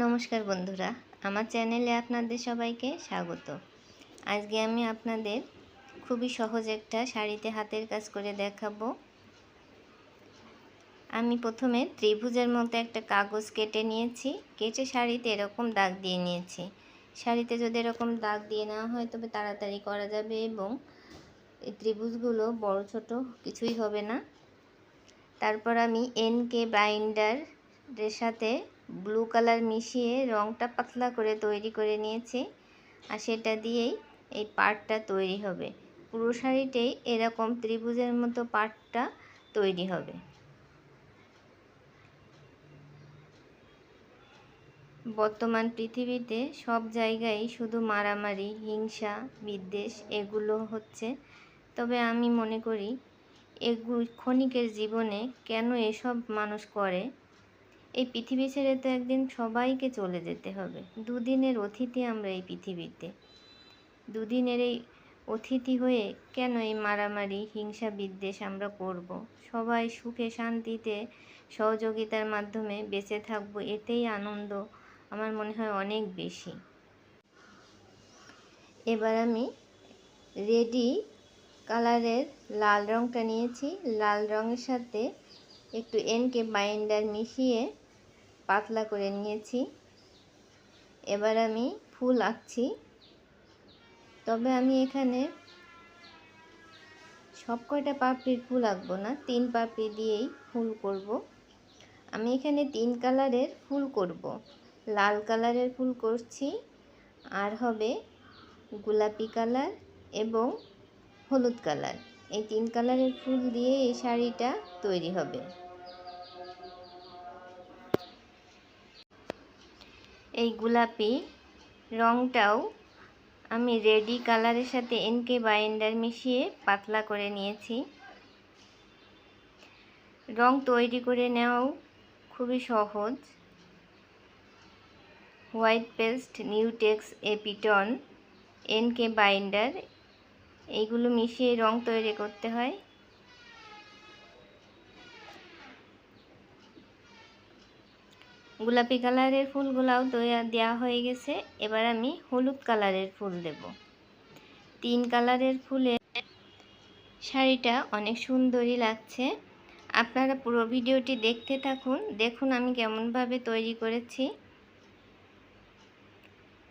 নমস্কার বন্ধুরা, আমার চ্যানেলে আপনাদের সবাইকে স্বাগত। আজকে আমি আপনাদের খুবই সহজ একটা শাড়িতে হাতের কাজ করে দেখাবো। আমি প্রথমে ত্রিভুজের মতো একটা কাগজ কেটে নিয়েছি, কেটে শাড়িতে এরকম দাগ দিয়ে নিয়েছি। শাড়িতে যদি এরকম দাগ দিয়ে নেওয়া হয়, তবে তাড়াতাড়ি করা যাবে এবং এই ত্রিভুজগুলো বড় ছোট কিছুই হবে না। তারপর আমি এন কে বাইন্ডারের সাথে ব্লু কালার মিশিয়ে রঙটা পাতলা করে তৈরি করে নিয়েছি আর সেটা দিয়েই এই পার্টটা তৈরি হবে। পুরো শাড়িতেই এরকম ত্রিভুজের মতো পার্টটা তৈরি হবে। বর্তমান পৃথিবীতে সব জায়গায় শুধু মারামারি, হিংসা, বিদ্বেষ এগুলো হচ্ছে। তবে আমি মনে করি, এগু, ক্ষণিকের জীবনে কেন এসব মানুষ করে? এই পৃথিবী ছেড়ে তো একদিন সবাইকে চলে যেতে হবে। দুদিনের অতিথি আমরা এই পৃথিবীতে। দুদিনের এই অতিথি হয়ে কেন এই মারামারি, হিংসা বিদ্বেষ আমরা করব? সবাই সুখে, শান্তিতে, সহযোগিতার মাধ্যমে বেঁচে থাকব, এতেই আনন্দ আমার মনে হয় অনেক বেশি। এবার আমি রেডি কালারের লাল রঙটা নিয়েছি। লাল রঙের সাথে একটু এনকে বাইন্ডার মিশিয়ে পাতলা করে নিয়েছি। এবার আমি ফুল আঁকছি। তবে আমি এখানে সব কয়টা পাপড়ির ফুল আঁকবো না, তিন পাপড়ি দিয়েই ফুল করব। আমি এখানে তিন কালারের ফুল করব। লাল কালারের ফুল করছি, আর হবে গোলাপি কালার এবং হলুদ কালার। এই তিন কালারের ফুল দিয়ে এই শাড়িটা তৈরি হবে। এই গোলাপি রংটাও আমি রেডি কালারের সাথে এনকে বাইন্ডার মিশিয়ে পাতলা করে নিয়েছি। রং তৈরি করে নেওয়াও খুবই সহজ। হোয়াইট পেস্ট, নিউটেক্স, এপিটন এনকে বাইন্ডার এইগুলো মিশিয়ে রং তৈরি করতে হয়। গোলাপি কালারের ফুলগুলাও দেওয়া হয়ে গেছে। এবার আমি হলুদ কালারের ফুল দেব। তিন কালারের ফুলে শাড়িটা অনেক সুন্দরই লাগছে। আপনারা পুরো ভিডিওটি দেখতে থাকুন। দেখুন আমি কেমনভাবে তৈরি করেছি।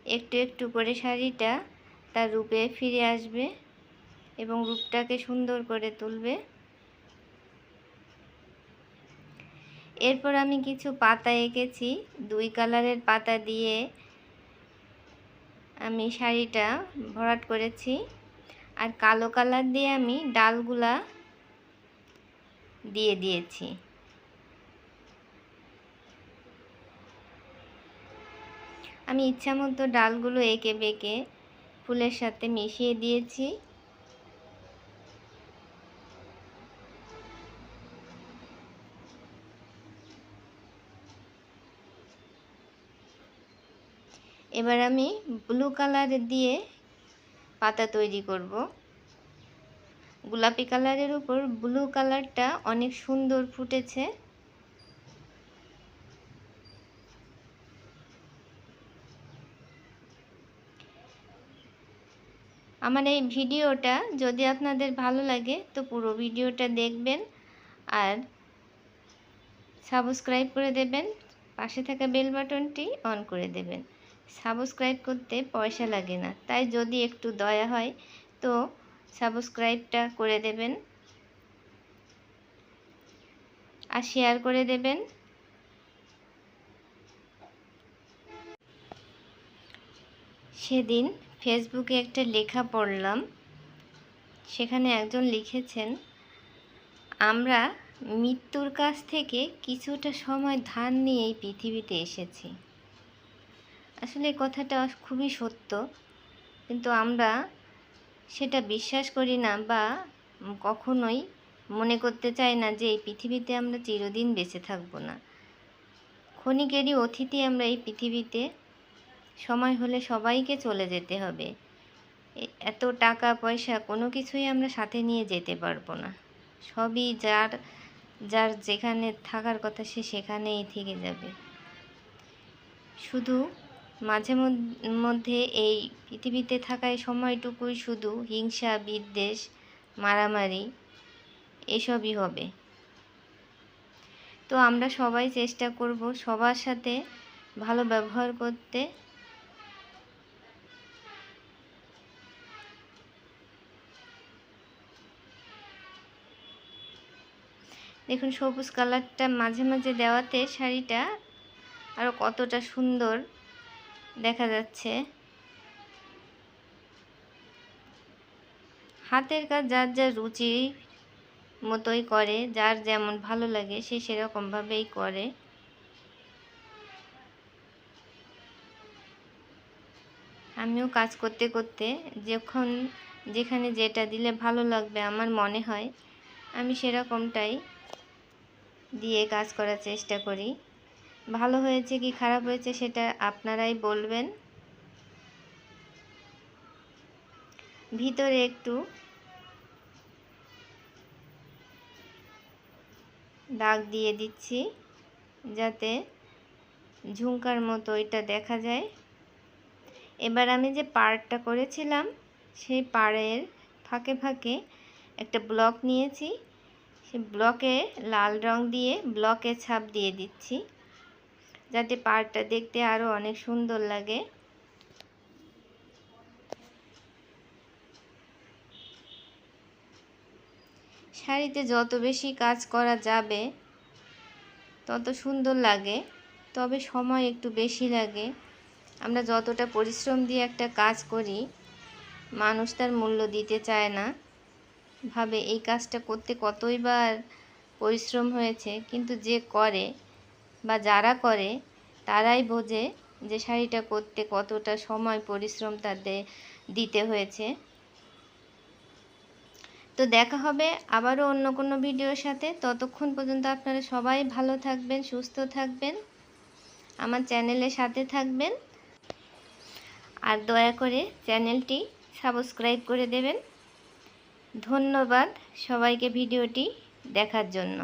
একটু একটু করে শাড়িটা তার রূপে ফিরে আসবে এবং রূপটাকে সুন্দর করে তুলবে। এরপর আমি কিছু পাতা এঁকেছি। দুই কালারের পাতা দিয়ে আমি শাড়িটা ভরাট করেছি। আর কালো কালার দিয়ে আমি ডালগুলা দিয়ে দিয়েছি। আমি ইচ্ছা মতো ডালগুলো এঁকে বেঁকে ফুলের সাথে মিশিয়ে দিয়েছি। এবার আমি ব্লু কালার দিয়ে পাতা তৈরি করব। গোলাপি কালারের উপর ব্লু কালারটা অনেক সুন্দর ফুটেছে। আমার এই ভিডিওটা যদি আপনাদের ভালো লাগে তো পুরো ভিডিওটা দেখবেন আর সাবস্ক্রাইব করে দেবেন। পাশে থাকা বেল বাটনটি অন করে দেবেন। সাবস্ক্রাইব করতে পয়সা লাগে না। তাই যদি একটু দয়া হয়, তো সাবস্ক্রাইবটা করে দেবেন আর শেয়ার করে দেবেন। সেদিন ফেসবুকে একটা লেখা পড়লাম, সেখানে একজন লিখেছেন, আমরা মৃত্যুর কাছ থেকে কিছুটা সময় ধার নিয়ে এই পৃথিবীতে এসেছি। আসলে কথাটা খুবই সত্য। কিন্তু আমরা সেটা বিশ্বাস করি না বা কখনোই মনে করতে চাই না যে এই পৃথিবীতে আমরা চিরদিন বেঁচে থাকব না। ক্ষণিকেরই অতিথি আমরা এই পৃথিবীতে, সময় হলে সবাইকে চলে যেতে হবে। এত টাকা, পয়সা কোনো কিছুই আমরা সাথে নিয়ে যেতে পারব না। সবই যার যার যেখানে থাকার কথা সে সেখানেই থেকে যাবে। শুধু মাঝে মধ্যে এই পৃথিবীতে থাকায় সময়টুকুই শুধু হিংসা, বিদ্বেষ, মারামারি, এসবই হবে। তো আমরা সবাই চেষ্টা করব সবার সাথে ভালো ব্যবহার করতে। দেখুন, সবুজ কালারটা মাঝে মাঝে দেওয়াতে শাড়িটা আরও কতটা সুন্দর দেখা যাচ্ছে। হাতের কাজ যার যার রুচি মতোই করে, যার যেমন ভালো লাগে সে সেরকমভাবেই করে। আমিও কাজ করতে করতে যখন যেখানে যেটা দিলে ভালো লাগবে আমার মনে হয়, আমি সেরকমটাই দিয়ে কাজ করার চেষ্টা করি। ভালো হয়েছে কি খারাপ হয়েছে সেটা আপনারাই বলবেন। ভিতরে একটু দাগ দিয়ে দিচ্ছি যাতে ঝুমকার মতো এটা দেখা যায়। এবার আমি যে পাড়টা করেছিলাম, সেই পাড়ের ফাঁকে ফাঁকে একটা ব্লক নিয়েছি। সেই ব্লকে লাল রং দিয়ে ব্লকে ছাপ দিয়ে দিচ্ছি। যাতে পাড়টা দেখতে আরও অনেক সুন্দর লাগে। শাড়িতে যত বেশি কাজ করা যাবে, তত সুন্দর লাগে, তবে সময় একটু বেশি লাগে। আমরা যতটা পরিশ্রম দিয়ে একটা কাজ করি, মানুষ তার মূল্য দিতে চায় না। ভাবে এই কাজটা করতে কতই বার পরিশ্রম হয়েছে, কিন্তু যে করে বা যারা করে, তারাই বোঝে যে শাড়িটা করতে কতটা সময়, পরিশ্রম তাদের দিতে হয়েছে। তো দেখা হবে আবারও অন্য কোনো ভিডিওর সাথে। ততক্ষণ পর্যন্ত আপনারা সবাই ভালো থাকবেন, সুস্থ থাকবেন, আমার চ্যানেলের সাথে থাকবেন। আর দয়া করে চ্যানেলটি সাবস্ক্রাইব করে দেবেন। ধন্যবাদ সবাইকে ভিডিওটি দেখার জন্য।